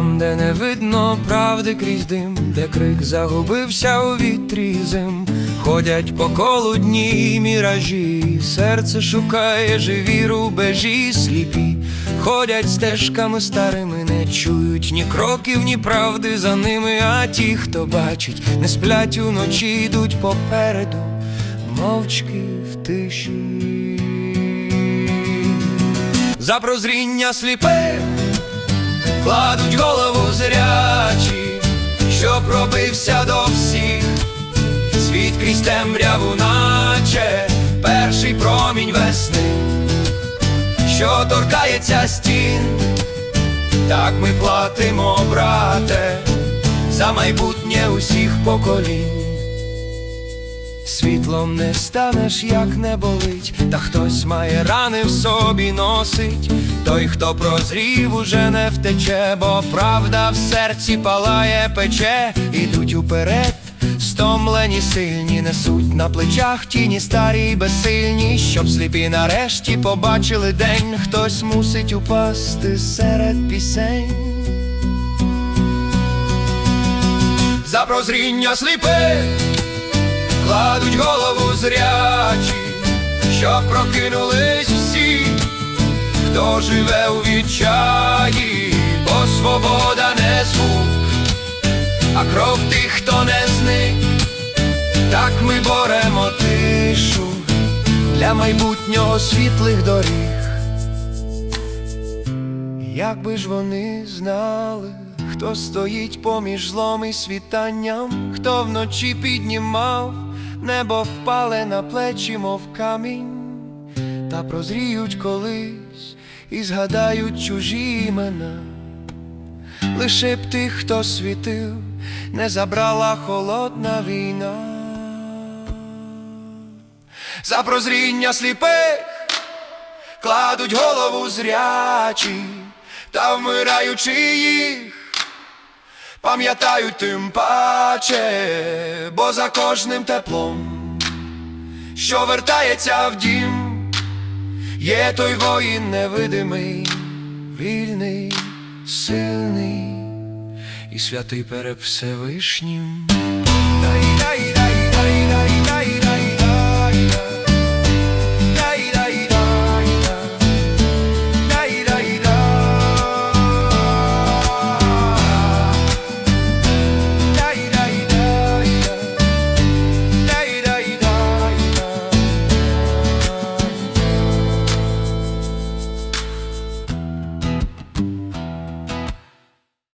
Там, де не видно правди крізь дим, де крик загубився у вітрі зим, ходять по колу дні міражі, серце шукає живі рубежі, сліпі, ходять стежками старими, не чують ні кроків, ні правди за ними. А ті, хто бачить, не сплять уночі, йдуть попереду, мовчки в тиші. За прозріння сліпих кладуть голову зрячі, що пробився до всіх, світ крізь темряву, наче перший промінь весни, що торкається стін, так ми платимо, брате, за майбутнє усіх поколінь. Світлом не станеш, як не болить, та хтось має рани в собі носить. Той, хто прозрів, уже не втече, бо правда в серці палає, пече, ідуть уперед, стомлені, сильні, несуть на плечах тіні старі й безсильні, щоб сліпі нарешті побачили день, хтось мусить упасти серед пісень. За прозріння сліпих кладуть голову зрячі, щоб прокинулись хто живе у відчаї, бо свобода не звук, а кров тих, хто не зник, так ми боремо тишу для майбутнього світлих доріг. Якби ж вони знали, хто стоїть поміж злом і світанням, хто вночі піднімав, небо впале на плечі, мов камінь, та прозріють колись і згадають чужі імена. Лише б тих, хто світив, не забрала холодна війна. За прозріння сліпих кладуть голову зрячі, та вмираючи їх, пам'ятають тим паче, бо за кожним теплом, що вертається в дім, є той воїн невидимий, вільний, сильний і святий перед Всевишнім.